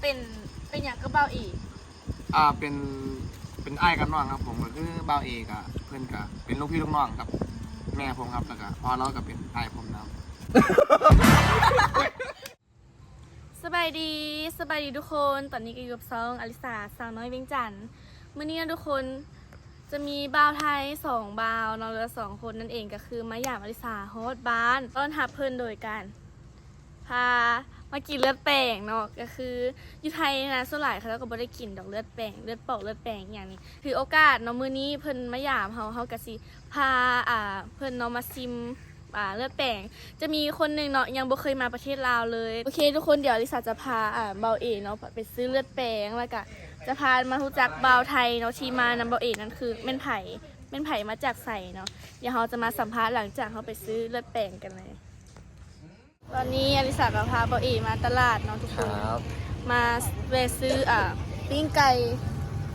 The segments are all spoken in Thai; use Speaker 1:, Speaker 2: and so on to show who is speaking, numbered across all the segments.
Speaker 1: เป็นเป็นอย่างก็เบาอีก
Speaker 2: อ่าเป็นเป็นไอ้ายกับน้องครับ ผมก็คือบ่าวเอกอะเพื่อนกับเป็นลูกพี่ลูกน้องครับ แม่ผมครับแล้วก็พ่อเราก็เป็นไอ้ายผมนะครับ
Speaker 1: สบายดีสบายดีทุกคน ตอนนี้ก็อยู่กับซองอลิสาสาวน้อยเวียงจันทร์มื่อนี้นะทุกคนจะมีบ่าวไทยสองบ่าวเนาะเหลือสองคนนั่นเองก็คือมาหยามอลิสาโฮสต์บ้านต้อนรับเพิ่นโดยการพา มากินเลือดแป้งเนาะก็คืออยู่ไทยนะส่วนหลายเขาก็บ่ได้กินดอกเลือดแป้งเลือดเปอกเลือดแป้งอย่างนี้ถือโอกาสเนาะมื้อนี้เพิ่นมาหยามเฮาเฮาก็สิพาอ่าเพิ่นเนาะมาซิมอ่าเลือดแป้งจะมีคนหนึ่งเนาะยังบ่เคยมาประเทศลาวเลยโอเคทุกคนเดี๋ยวลิซ่าจะพาอ่าเบาเอเนาะไปซื้อเลือดแปลงแล้วก็จะพามารู้จักเบาไทยเนาะที่มานำเบาเอนั่นคือเม่นไผ่เม่นไผ่มาจากใส่เนาะเดี๋ยวเราจะมาสัมภาษณ์หลังจากเขาไปซื้อเลือดแปลงกันเลย ตอนนี้อลิสาก็พาเบาเอมาตลาดเนาะทุก
Speaker 3: ค
Speaker 1: คน
Speaker 3: รับ
Speaker 1: มาแวะซื้ออ่าปิ้งไก่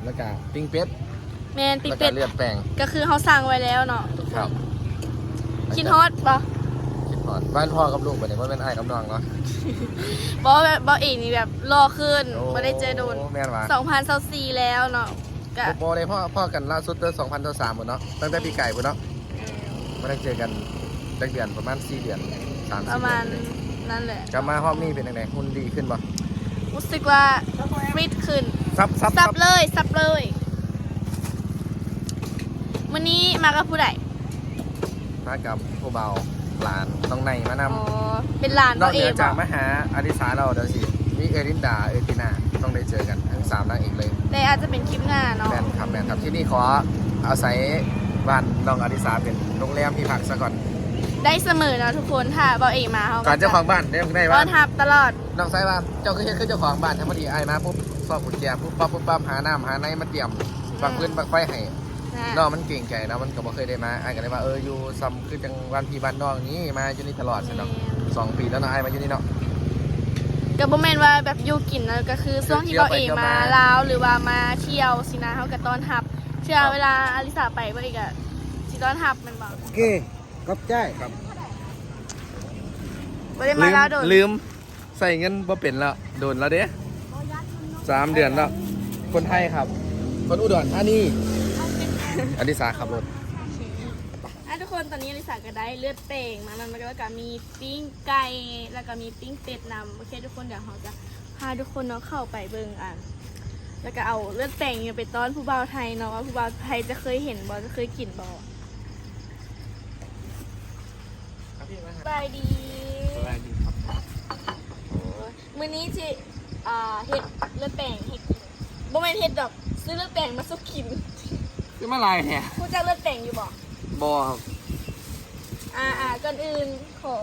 Speaker 3: แล้วก็ปิ้งเป็ด
Speaker 1: แมนปิ้ง
Speaker 3: แล้วก็
Speaker 1: เป็ด
Speaker 3: เลือดแป้ง
Speaker 1: ก็คือเขาสั่งไว้แล้วเนาะทุกค
Speaker 3: ครั
Speaker 1: น
Speaker 3: บ
Speaker 1: คิดฮอตปะ
Speaker 3: คิดฮอดบ้านพ่อกับลูกบัดนี้ว่าเป็นไอ้ายกับน้องเนาะ
Speaker 1: บอกว่าแบบเบาเอนี่แบบรอขึ้นไม่ได้เจอโดน
Speaker 3: แม่นว่ะ
Speaker 1: 2024แล้วเนาะก็
Speaker 3: โบเลยพ่อพ่อกันล่าสุดเดือน2023หมดเนาะตั้งแต่ปีไก่หมดเนาะไม่ได้เจอกันตั้งเดือนประมาณ 4 เดือน 3 4
Speaker 1: ประมาณ
Speaker 3: เดือน
Speaker 1: นั่นแหละ
Speaker 3: กลับมาห้องนี้เป็นยังไงหุ่นดีขึ้นบ่
Speaker 1: รู้สึกว่าฟิตขึ้น
Speaker 3: ซับซับ
Speaker 1: ซับเลยซับเลยวันนี้มากับผู้ใด
Speaker 3: มากับผู้เบาหลานต้องในมาน
Speaker 1: อ๋อเป็นหลานำ
Speaker 3: นอ
Speaker 1: เรา
Speaker 3: ก
Speaker 1: เอ
Speaker 3: เหนื
Speaker 1: ง
Speaker 3: อจากมาหาอดิสาเราเดี๋ยวสิมีเอรินดา เอตินา ต้องได้เจอกันทั้งสามนางเอกเลย
Speaker 1: แต่อาจจะเป็นคลิปหน้าเนาะ
Speaker 3: แมนครับแมนครับที่นี่ขออาศัยบ้านน้องอดิสาเป็นโรงแรมที่พักซะก่อน
Speaker 1: ได้เสมอเนาะทุกคนถ้าบอเอกมาเขา
Speaker 3: ก่อนเจ้าของบ้านได้ได้
Speaker 1: ต้
Speaker 3: บ้า
Speaker 1: อนนรับตลอด
Speaker 3: น้องไซว่าเจ้าคือเฮ็ดคือเจ้าของบ้านทั้งพอดีไอ้ายมาปุ๊บซอกกุญแจปุ๊บปั๊บปุ๊บปั๊บหาน้ำหาในมาเตรียมบังพื้นบังไฟให้
Speaker 1: นะ
Speaker 3: น้องมันเก่งใจนะมันก็บ่เคยได้มาไอ้ายก็เลยว่าเอออยู่ซ้ำคือจังวันพี่บ้านน้องนี้มาอยู่นี่ตลอดใช่เนาะสองปีแล้วเนาะไอ้ายมาอยู่นี่เนาะ
Speaker 1: ก็บ่แม่นว่าแบบอยู่กินนะก็คือช่วงที่
Speaker 3: เที่
Speaker 1: บ
Speaker 3: ยว
Speaker 1: อ
Speaker 3: ไป
Speaker 1: เอก
Speaker 3: เที่ยว
Speaker 1: มา
Speaker 3: มา
Speaker 1: ลาวหรือว่ามาเที่ยวสินะเขาก็ต้อนรับ เชื่อ
Speaker 3: ครับ
Speaker 1: เวลาอลิสาไปบอเอกอะสิต้อนรับแมันบอก
Speaker 4: โอเค ขอบใจ
Speaker 3: ครับ
Speaker 1: บ่ได้มาลาวโดน
Speaker 3: ลืมใส่เงินบ่เป็นแล้วโดนแล้วเด้สามเดือนแล้ว คนไทยครับ คนอุดรธานีอดิสาขับรถ
Speaker 1: อะทุกคนตอนนี้อลิสาก็ได้เลือดเป่งมามันแล้วก็มีปิ้งไก่แล้วก็มีปิ้งเป็ดนำโอเคทุกคนเดี๋ยวเราจะพาทุกคนเนาะเข้าไปเบิ่งอะแล้วก็เอาเลือดเป่งเนี่ยไปต้อนผู้บ่าวไทยเนาะว่าผู้บ่าวไทยจะเคยเห็นบ่จะเคยกินบ่ สบายดีมื้อนี้ที่อ่าเฮ็ดเลือดแป้งเฮ็ดกินบ่แม่นเฮ็ดดอกซื้อเลือดแป้งมาสุกกิน
Speaker 2: คือมาลายแฮะ
Speaker 1: ผู้จักเลือดแป้งอยู่บ่
Speaker 2: บอครับ
Speaker 1: อ่าอ่าก่อนอื่นขอ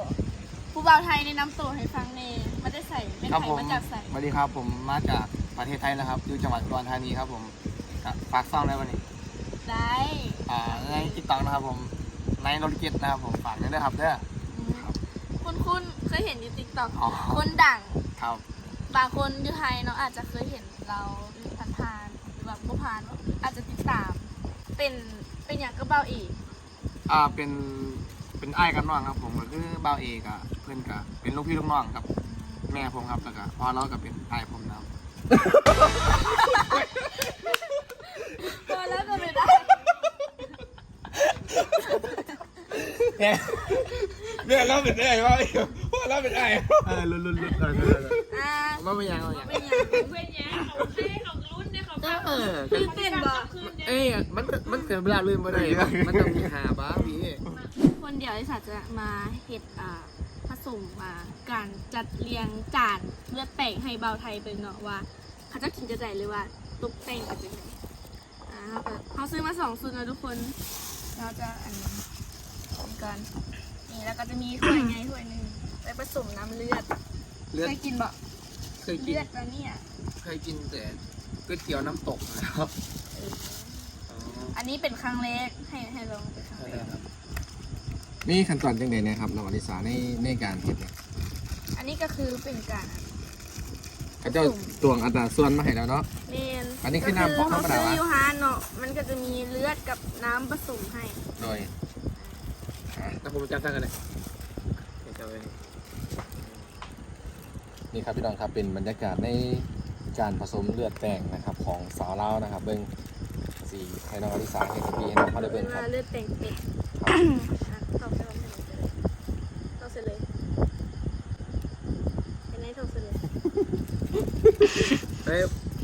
Speaker 1: ผู้บ่าวไทยแนะนำตัวให้ฟังแหน่มาได้ใส่เป็น
Speaker 2: ครับ
Speaker 1: ไทย
Speaker 2: ผม
Speaker 1: มาจากใส่
Speaker 2: สวัสดีครับ ผมมาจากประเทศไทยนะครับ อยู่จังหวัดอุดรธานีครับผมกับฝากซ่องได้วันนี้
Speaker 1: ได้
Speaker 2: อ่าในติ๊กต็อกนะครับผม ในโนติเกตนะครับผม ฝากด้วยนะครับเด้อ
Speaker 1: อืมคุณคุณ เคยเห็นอยู่ TikTok
Speaker 2: อ๋อ
Speaker 1: คนดัง
Speaker 2: ครับ
Speaker 1: บางคนอยู่ไทยเนาะอาจจะเคยเห็นเราผ่านๆหรือแบบบ่ผ่านอาจจะติดตาม เป็นเป็นอย่างก็เบาอีก
Speaker 2: อ่าเป็นเป็นไอ้ายกับน้องครับ ผมก็คือบ่าวเอกอะเพื่อนกับเป็นลูกพี่ลูกน้องกับ แม่ผมครับแล้วก็พ่อเราก็เป็นไอ้ายผมนะครับ
Speaker 1: พอแล้วก็ไม่ได้
Speaker 2: เนี่ย เนี่ยเราเป็นไอ้ว่าว่าเราเป็นไอ้เออลุ้นลุ้นลุ้นเออ
Speaker 1: อ่า
Speaker 2: ว่าไม่ยังว่ายัง
Speaker 1: เป็นอย่าง
Speaker 5: เพื่อนแย่เขาให้เขารุ่นเนี่ยเขาฟัง
Speaker 2: เออ
Speaker 1: ตื่นเต้นบ่
Speaker 5: คืนเนี่ย
Speaker 2: เอ้ยมันมันเกิดเวลาลืมไปได้มันต้องมีหาบ้าพี่
Speaker 1: คนเดียวที่สัตว์จะมาเฮ็ดอ่าผสมอ่าการจัดเรียงจานเลือดแต่งให้เบาไทยเป็นเนาะว่าเขาจะกินจะใจหรือว่าตกแต่งกันเป็นไงอ่าเขาก็เขาซื้อมาสองสูตรนะทุกคนเราจะอันนี้นี่ก่อน นี่แล้วก็จะมีถ้วยไงถ้วยหนึ่งไปผสมน้ำเลือด
Speaker 2: เลือด
Speaker 1: เคยกินบ่
Speaker 2: เคยกิน
Speaker 1: เลือดแล้วเนี่ย
Speaker 2: เคยกินแต่ก๋วยเตี๋ยวน้ำตกนะครับ
Speaker 1: อันนี้เป็นครั้งแรกให้ให้ลองเป็นครั้งแรก
Speaker 3: นี่ขั้นตอนจังไดนะครับน้องอดิสาในในการเฮ็ดเนี่ย
Speaker 1: อันนี้ก็คือเป็นการ
Speaker 3: เขาเจ้าตวงอัตราส่วนมาให้แล้วเนาะ
Speaker 1: เมน
Speaker 3: อันนี้คือน้ำ
Speaker 1: ก็
Speaker 3: ธรรมดาวะ
Speaker 1: เขาซื้อยูฮานเนาะมันก็จะมีเลือดกับน้ำผสมให้
Speaker 3: โดย
Speaker 2: แต่ ผมจะสั่งกันเลยจะไป
Speaker 3: นี่ครับพี่น้องครับเป็นบรรยากาศในการผสมเลือดแป้งนะครับของสาวเล่าวนะครับ เบิ้งสีให้น้องอลิสาเห็นปีให้น้องเขาได้
Speaker 1: เป็
Speaker 3: เบิ้
Speaker 1: น
Speaker 3: งครั
Speaker 1: ว่า
Speaker 3: บ
Speaker 1: เลือดแต่งเป็ดอะตอบไปตอบไปเลยตอบเสร็จเลยเป็นไงตอบเสร็จเลย
Speaker 2: เฮ้ย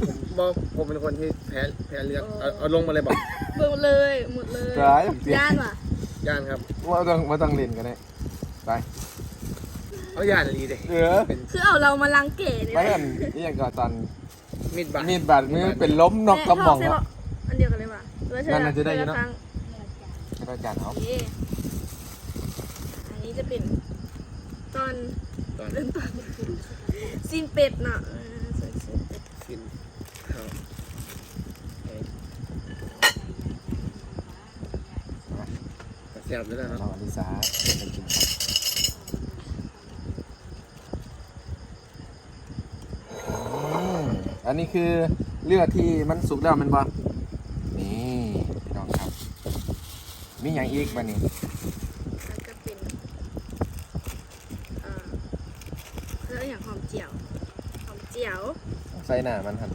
Speaker 2: ผมบอกผมเป็นคนที่แพ้แพ้เลือดเอาเอาลงมาเลยบอก
Speaker 1: เบิ่งเลยหมดเลย
Speaker 3: ร้ายเสีย
Speaker 1: ย่านว่ะ
Speaker 2: ย่านครับ
Speaker 3: ว่าต้องว่าต้องเล่นกันเลยไป
Speaker 2: เอาย่านลีเด้
Speaker 3: เออ
Speaker 1: คือเอาเรามาลังเก๋เนี่ย
Speaker 3: ไม่กันนี่ยังก่อนตอน
Speaker 2: มีดบาด
Speaker 3: มีดบาดมือเป็นล้มนอกกระหม่อง
Speaker 1: แม่ท
Speaker 3: แล้ว
Speaker 1: ใส่บ่อันเดียวกันเลยว่ะหรือว่าเธอ
Speaker 3: นั่นน่ะจะได้อยู่เนอะ
Speaker 1: ครั้ง
Speaker 3: ให้อาจารย์เอา
Speaker 1: โอเคอันนี้จะเป็นตอน
Speaker 2: ตอน
Speaker 1: เริ่มต้นซีนเป็ดเนาะเออซีนเป็ด
Speaker 2: กินข้าวเอ้ย เสียบด้วยนะค
Speaker 3: น้
Speaker 2: รับ
Speaker 3: องอลิสาเดินไปกินครับอืมอันนี้คือเลือดที่มันสุกแล้วแมันบ่นี่พี่น้องครับ มีอย่างอีกบ้านี้
Speaker 1: แล้วก็เป็นเอ่อเรื่องอย่างหอมเจียว หอมเจียว
Speaker 3: ใส่หน้ามันครับ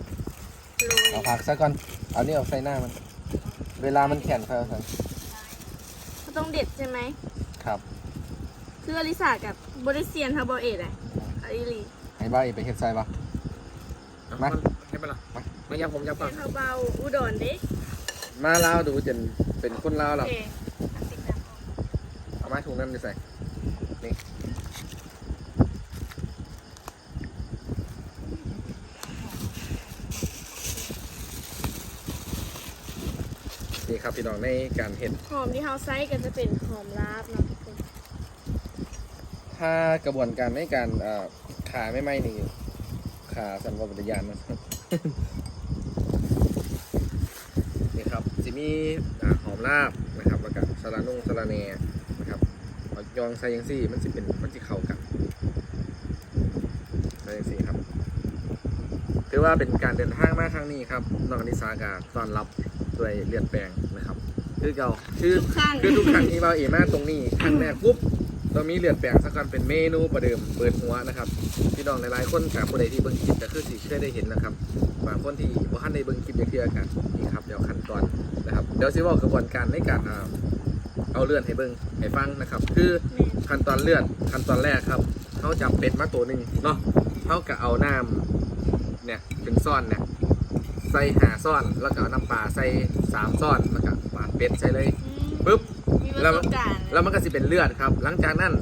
Speaker 1: โรย
Speaker 3: เอาผักซะก่อน เอานี่ออกใส่หน้ามัน เวลามันแข็งค่อยเอาใส่
Speaker 1: เขาต้องเด็ดใช่ไหม
Speaker 3: ครับ
Speaker 1: คืออลิสากับบริเซียนทาบอเอ็ดอะอลิลี
Speaker 3: ให้บ้าอีกไปเฮ็ดใส่ปะ มา
Speaker 2: ให้มาละมามายับผมยับ
Speaker 1: เป็
Speaker 2: ก่อน
Speaker 1: นข้าวเบาอุดรเด้
Speaker 3: มาลาวดูจนเป็นคนลาว
Speaker 1: โอ
Speaker 3: แล้ว
Speaker 1: เคอันติดตาม
Speaker 3: เอาไม้ถุงนั้นไปใส่ ครับพี่น้องในการเห็น
Speaker 1: หอมที่เฮาไซส์กันจะเป็นหอมลาบเนาะทุกคน
Speaker 3: ถ้ากระบวนการในการเอ่อขาไม่ไหม้นี่ขาสันวัตยานนะครับนี่ครับสิมีอ่าหอมลาบนะครับแล้วก็สาระนุ่งสาระแหนนะครับเอายองใส่ยังซี่ มันสิเป็นมันสิเข้ากันใส่ยังซี่ครับถือว่าเป็นการเดินทางมาครั้งนี้ครับน้องอนิสากาต้อนรับ ด้วยเลือดแปลงนะครับ คือเก่าคือ
Speaker 1: ทุกครั้ง
Speaker 3: คือทุกครั้งที่เราเอมาตรงนี้ครั้งแรกปุ๊บต้องมีเลือดแปลงสักกันเป็นเมนูประเดิมเปิดหัวนะครับพี่น้องหลายๆคนกับผู้ใดที่เบิ่งคลิปก็คือสิเคยได้เห็นนะครับบางคนที่บ่ทันได้เบิ่งคลิปจะเคือกันนี่ครับเดี๋ยวขั้นตอนนะครับเดี๋ยวสิเว้ากระบวนการในการอ่าเอาเลือดให้เบิ่งให้ฟังนะครับ คือ ขั้นตอนเลือดขั้นตอนแรกครับเขาจับเป็ดมาตัวหนึ่งเนาะเขาก็เอาน้ำเนี่ยเป็นซ่อนเนี่ย ใส่หาซ่อนแล้วก็เอาน้ำปลาใส่สามซ่อนแล้วก็ปาดเป็ดใส่เลยปุ๊บ
Speaker 1: มีประ
Speaker 3: แล้ว
Speaker 1: สบการณ์
Speaker 3: แล้วมันก็สิเป็นเลือดครับ หลังจากนั้น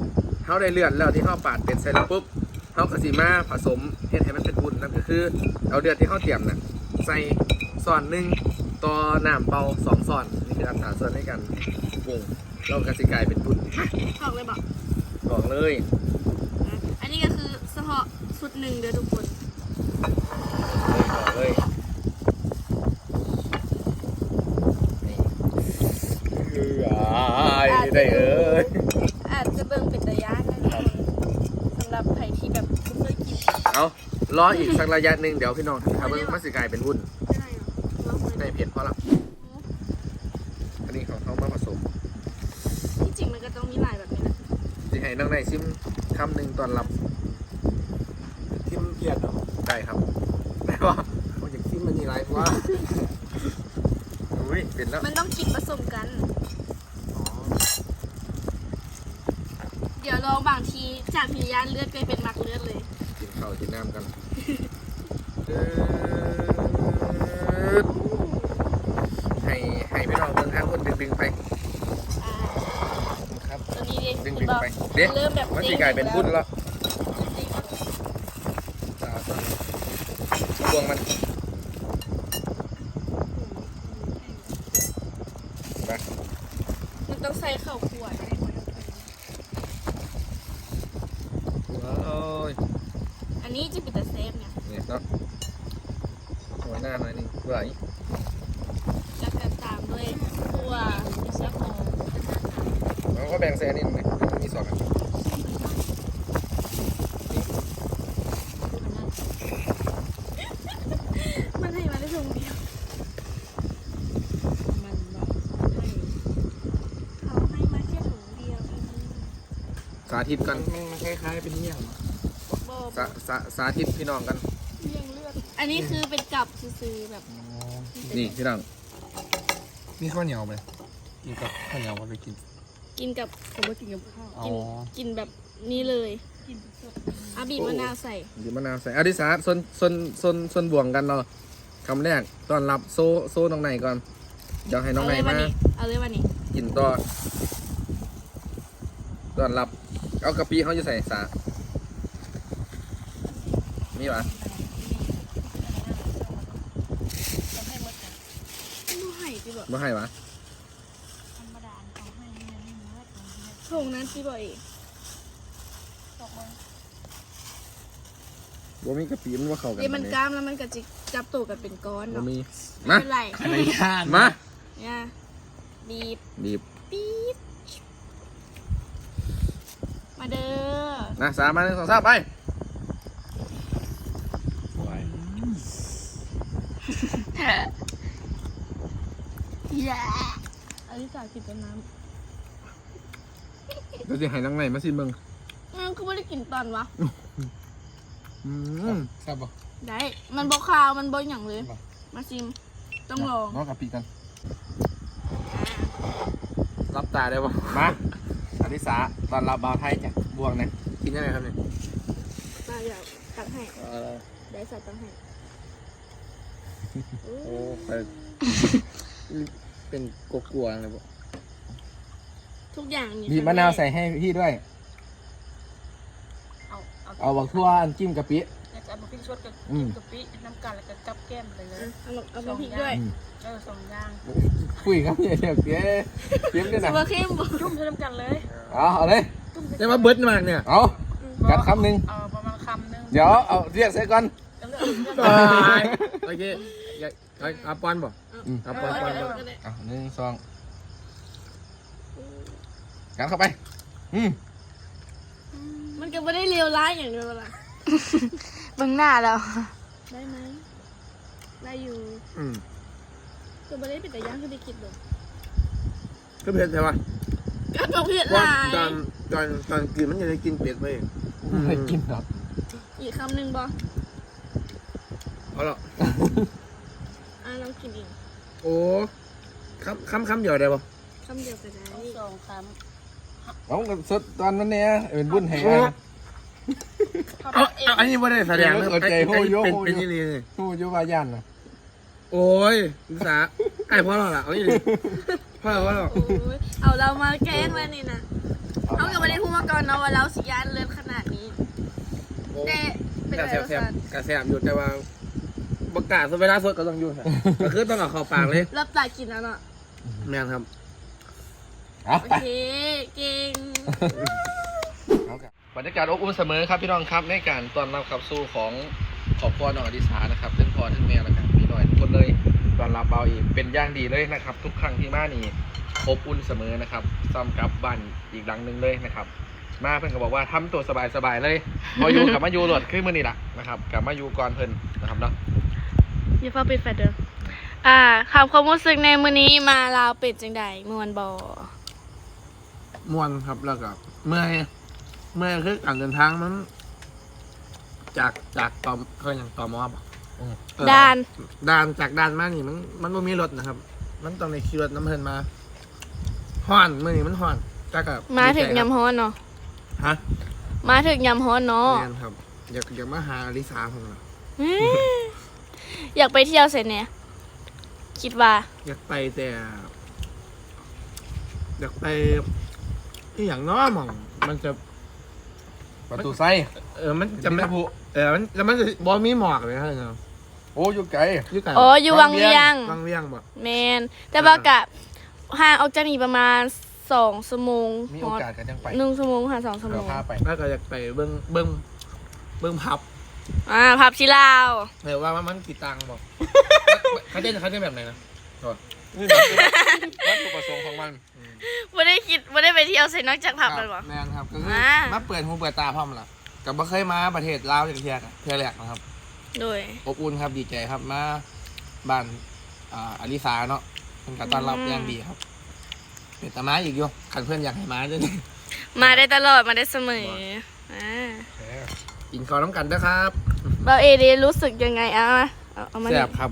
Speaker 3: เขาได้เลือดแล้วที่เขาปาดเป็ดใส่แล้วปุ๊บเขาก็สิมาผสมเฮ็ดให้มันเป็นวุ้นนั่นก็คือเอาเลือดที่เขาเตรียมน่ะใส่ซ่อนหนึ่งต่อน้ำเปล่าสองซ่อนนี่คืออัตราส่วนในการปรุงเราก็สิกลายเป็นวุ้น
Speaker 1: ออกเลยบอก
Speaker 3: บอกเลย
Speaker 1: อันนี้ก็คือเฉพาะชุดหนึ่งเด้อทุกคน
Speaker 3: บอกเลยนี่คืออ้ายได้เอ้ย
Speaker 1: อาจจะเบิ่งเป็นระยะนะสำหรับใครที่แบบบ่เคยกิน
Speaker 3: เอารออีกสักระยะหนึ่งเดี๋ยวพี่น้องถ้าเบิ่งมันสิกลายเป็นวุ้น
Speaker 1: ได้เหรอลองเลย
Speaker 3: ในเผ็ดเพราะละอันนี้ของเขามาผสม
Speaker 1: ที่จริงมันก็ต้องมีหลายแบบนี้นะ
Speaker 3: สิให้น้องในซิมคำหนึ่งตอนรับ
Speaker 2: ทิมเกียดเหรอ
Speaker 3: ได้ครับได้ป่ะ
Speaker 2: ผมอยากทิมมันนี่ไรเพราะว่า
Speaker 3: อุ้ยเป็นแล้ว
Speaker 1: มันต้องกินผสมกัน
Speaker 2: อ๋อ
Speaker 1: เดี๋ยวลองบางทีจากพิยานเลือดกลายเป็นมักเลือดเลย
Speaker 3: กินข้าวกินน้ำกันให้ให้พี่น้องเบิ่งทางคนดึงๆไป
Speaker 1: อ่า
Speaker 3: ครับ
Speaker 1: ตัวนี้ดิ
Speaker 3: ดึง
Speaker 1: เห็น
Speaker 3: ๆ
Speaker 1: ปะ
Speaker 3: ไป เด็ก
Speaker 1: เริ่มแบบ
Speaker 3: มันสิกลายเป็นวุ้นแล้วพวงมันไป
Speaker 1: มันต้องใส่ข้าวขวด
Speaker 3: ว้าว
Speaker 1: อั นนี้จะเป็นแต่เซฟเนี่ย
Speaker 3: เนี่ยเนาะหัวหน้าหน่อยนี่เบื่ออีก
Speaker 1: แล้วก็ตามด้วยขัวเชื้อหอม
Speaker 3: เราก็แบ่งใส่อันนี้ไหมมีสองอัน
Speaker 1: มันให้มาได้ถุงเดียว
Speaker 5: มันบอกให้
Speaker 1: เขาให้มาแค่ถุงเดียวเอง
Speaker 3: สาธิตกัน
Speaker 2: มันมันคล้ายๆเป็นเนี่ยเหรอ
Speaker 1: โบ
Speaker 3: สาสาสาธิตพี่น้องกัน
Speaker 1: เลี่ยงเลือดอันนี้คือเป็นกับซื้อๆแบบ
Speaker 3: นี่พี่น้อง
Speaker 2: มีข้าวเหนียวไหมกินกับข้าวเหนียวมาไปกิน
Speaker 1: กินกับผมว่ากินกับข้าว
Speaker 2: อ๋อ
Speaker 1: กินกินแบบนี้เลยอาบีบมะนาวใส่
Speaker 3: หยิบมะนาวใส่อดิสาซนซนซนซนบ่วงกันเนาะคำแรกตอนรับโซโซน้องในก่อน เดี๋ยวให้น้อง
Speaker 1: เอา
Speaker 3: ใน
Speaker 1: เลยวัน
Speaker 3: มา
Speaker 1: นี้เอาเลยวันนี้
Speaker 3: กินต่อตอนรับเอากะปิเขาจะใส่สา มีปะ
Speaker 1: ดูไห่จีบอก
Speaker 3: ไม่ให้ปะ
Speaker 1: ถงนั้นจีบอกเอง
Speaker 3: บ่มีกะปิมันว่าเข้ากัน
Speaker 1: เดี๋ยวมัน
Speaker 3: ปาน
Speaker 1: กล้ามแล้วมันก็จะจับตัวกันเป็นก้อน
Speaker 3: ใดบ่
Speaker 1: เนาะ
Speaker 3: มี
Speaker 1: ไม่
Speaker 3: มา
Speaker 1: เป็นไร
Speaker 2: อะไรย่าน
Speaker 3: มา
Speaker 1: เนี่ยบีบ
Speaker 3: บีบ
Speaker 1: ปี๊บมาเด้อ
Speaker 3: นะสามมาหนึ่งสองสามไป
Speaker 1: แย่ อลิสากินกับน้
Speaker 3: เดี๋ยวจะให้น้องในมาสิมึงำ
Speaker 1: มันคือไม่ได้กินตอนวะ
Speaker 3: อืม
Speaker 2: ทราบปะ
Speaker 1: ได้ มันบอกข้าว มันบอกอย่างเลย
Speaker 2: บ่
Speaker 1: มาชิม ต้องลอง
Speaker 2: น้องกะปิกัน
Speaker 3: รับตาได้ปะมาอดิสาตอนรับบาวไทยจากบวงนะกินยังไงครับเนี่ย
Speaker 1: มาเดี๋ยวตักให้ ได้ใส่ตักให้
Speaker 3: โอ้ไปเป็นกกลัวเลยบ่
Speaker 1: ทุกอย่างนี่
Speaker 3: บีบมะนาวใส่ให้พี่ด้วย
Speaker 5: เอาเอา
Speaker 3: เอาบักทั่วอันจิ้มกะปิ
Speaker 5: อยากจะเอามาพริกชดกับ
Speaker 3: อืม
Speaker 5: กะปิน้ำกันแล้วก็กับแก้มไปเลย
Speaker 1: เอามาเอามาพริกด้วย
Speaker 5: เออสองอย่าง
Speaker 3: คุยครับเนี่ยเดี๋ยวเจ๊เจ๊มด้วย
Speaker 1: สุ
Speaker 3: นะ
Speaker 1: ภาเข้มบอก
Speaker 5: จุ่มใส่น้ำกันเลย
Speaker 3: เอาเอาเลย
Speaker 5: จุ่มใส่
Speaker 3: จะมาเบิดมากเนี่ยเอา กัดคำหนึ่ง
Speaker 5: เอาประมาณคำหนึง
Speaker 3: เดี๋ยวเอาเรียกใส่ก่อน
Speaker 5: แล้วเลือกเลือก
Speaker 3: โอเค อย่าเอาเอาปอนบ่เอาปอนปอนปอนเอาหนึ่งสองกัดเข้าไป อืม
Speaker 1: มันก็ไม่ได้เลวร้ายอย่างเดียวล่ะ
Speaker 4: เบิ่งหน้าแล้ว
Speaker 1: ได้ไหมได้อยู่
Speaker 3: อืม
Speaker 1: ก็ไม่ได้เป็นแต่ย่างคือได้คิดเลย
Speaker 3: ก็เผ็ดใช่ปะ
Speaker 1: ก็ต้องเผ็ดห
Speaker 3: ว่า
Speaker 1: ลาย
Speaker 3: ตอนตอนตอนกินมันจะได้กินเป็ดไปไม่กินหรอก
Speaker 1: อีกคำหนึ่งบอ
Speaker 3: เอาหรอ ก
Speaker 1: อะลองกินอีก
Speaker 3: โอ้คำคำคำเดียวได้ปะ
Speaker 1: คำเดียวก็ได้
Speaker 5: เอาสองค
Speaker 3: เอาสดตอนนั้นเนี่ยเป็นบุญแห่งงานำเอาเอาอันนี้ไม่ได้แสดงนะ
Speaker 2: เข้าใจ
Speaker 3: ไอ้
Speaker 2: โห
Speaker 3: ไอ้
Speaker 2: โย
Speaker 3: เป็น
Speaker 2: โห
Speaker 3: เป็น
Speaker 2: โย
Speaker 3: นี่เลย
Speaker 2: ผู้ยุวายันนะ
Speaker 3: โอ้ยลิสาไอ้พ่อเราล่ะเอานี่ดิพ่อเราพ่อเรา
Speaker 1: โอ้ยเอาเรามาแกล้งแล้วนี่นะเขากับไม่ได้พูดมาก่อนเนาะว่าเราสิยานเลือดขนาดนี้แต่เป็น
Speaker 3: กระ
Speaker 1: ไร
Speaker 3: แสบ
Speaker 1: วะ
Speaker 3: แสบ
Speaker 1: สัน
Speaker 3: กระแสบอยู่แต่ว่า ประกาศเวลาสดก็ต้องอยู่ค่ะก็คือต้องเอาเข้าปากเลย
Speaker 1: รับตากินแล้วเนาะ
Speaker 3: แม่นครับ
Speaker 2: เอา
Speaker 1: โอ
Speaker 2: ไป
Speaker 1: เคเก่ง
Speaker 3: บรรยากาศอบอุ่นเสมอครับพี่น้องครับในการต้อนรับขับสู่ของขอบครัวน้องอดิสานะครับทั้งพ่อทั้งแม่นะครับพี่น้อยทุกคนเลยต้อนรับเบาอีกเป็นอย่างดีเลยนะครับ ทุกครั้งที่มานี่อบอุ่นเสมอนะครับซ้ำกับบ้านอีกหลังหนึ่งเลยนะครับ มาเพื่อนก็บอกว่าทำตัวสบายๆเลยพออยู่กับมาอยู่โหลดขึ้นมือนี่ละนะครับกลับมาอยู่ก่อนเพิ่นนะครับเนาะ
Speaker 1: อย่าเฝ้าปิดไฟเด้ออ่าคำความรู้สึกในมื้อนี้มาลาวเป็ดจังใดมวนบอ
Speaker 3: ม่วนครับแล้วก็เมื่อยเมื่อยคือการเดินทางมัน จากจากตอมเคยอย่างตอมอบ่เออ
Speaker 1: ด้าน
Speaker 3: ด่านจากด่านมานี่มันมันไม่มีรถนะครับ มันต้องในขี่รถน้ำเพลินมาห้อนเมื่อนี้มันห้อนแต่ก็
Speaker 1: มาถึง
Speaker 3: ดีใจครับ
Speaker 1: ยำฮ้อนเนาะ
Speaker 3: ฮะ
Speaker 1: มาถึงยำฮ้อนเนาะ
Speaker 3: แมนครับอยากอยากมาหาอลิสาผมเหรอ
Speaker 1: อื้ออยากไปเที่ยวเสร็จเนี่ยคิดว่า
Speaker 3: อยากไปแต่ อยากไปที่อย่างน้อหมอง มันจะ
Speaker 2: ประตูไส้
Speaker 3: เออมันจะไม่
Speaker 2: ผู้
Speaker 3: เออมันแล้วมันจะบอมีหมอกเลยครับเนาะ
Speaker 2: โอ้อยู่ไกล
Speaker 3: ยี่กัน
Speaker 1: อ๋ออยู่วังเวียง
Speaker 3: วังเวียงบ่
Speaker 1: แมนแต่ว่ากะห่างออกจากนี่ประมาณสองชั่วโมง
Speaker 2: มีโอกาสกันยังไป
Speaker 1: หนึ่งชั่วโมงค่ะสองชั่วโม
Speaker 2: เรา
Speaker 1: ง
Speaker 2: พาไป
Speaker 3: แล้วก็อยากไปเบิ้งเบิ้งเบิ้งพับ
Speaker 1: อ่าพับชิลาว
Speaker 3: แต่ว่ามันกี่ตังค์บอกเขาเต้นเขาเต้นแบบไหนนะ
Speaker 2: นี่แบบวัตถุประสงค์ของมัน
Speaker 1: ไม่ได้คิดไม่ได้ไปเที่ยวเสร็จนอกจากพับเลยเหรอ
Speaker 3: แมนครับก็คือ
Speaker 1: อ่า
Speaker 3: มาเปิดหูเปิดตาพร้อมล่ะกับบ่เคยมาประเทศลาวอย่างเทียกันเทียแรกนะครับ
Speaker 1: โดย
Speaker 3: อบอุ่นครับดีใจครับมาบ้านอ่าอลิสาเนาะเป็นการต้อนรับ
Speaker 1: อืม
Speaker 3: อย่างดีครับเป็นตาม้าอีกอยู่ขันเพื่อนอยากให้มาด้วย
Speaker 1: มาได้ตลอดมาได้เสมออ่า
Speaker 3: กินข้าวน้ำกันนะครับ
Speaker 1: เบาเอเดรู้สึกยังไงเอามาเอาเอามา
Speaker 3: แซ่
Speaker 1: นี่
Speaker 3: บครับ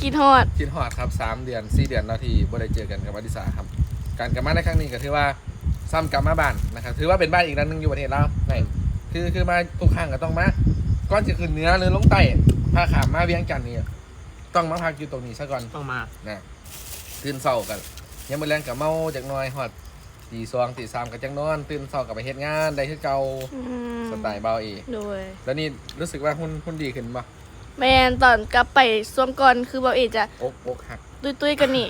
Speaker 1: คิดฮอด
Speaker 3: กินหอดครับสามเดือนสี่เดือนแล้วที่บ่ได้เจอกันกับอดิสาครับ การกลับมาในครั้งนี้ก็ถือว่าซ้ำกลับมาบ้านนะครับ ถือว่าเป็นบ้านอีกด้านหนึงอยู่ประเทศลาวไงคือคือมาทุกครั้งก็ต้องมาก่อนจะขึ้นเหนือหรือลงใต้พาขามมาเวียงจันทน์นี่ต้องมาพักอยู่ตรงนี้ซะก่อน
Speaker 2: ต้องมา
Speaker 3: นะตื่นเช้ากันยังมื้อแรงกับเมาจากหน้อยฮอด ตีสองตีสามก็จังนอน ตื่นเช้ากับไปเฮ็ดงานได้คือเก่า
Speaker 1: อืม
Speaker 3: สไตล์เบาเอ
Speaker 1: โดย
Speaker 3: แล้วนี่รู้สึกว่าหุ่นหุ่นดีขึ้นปะ
Speaker 1: แมนตอนกลับไปสวมก่อนคือเบาเอจะ
Speaker 3: อกอกหัก
Speaker 1: ตุ้ยๆกันนี่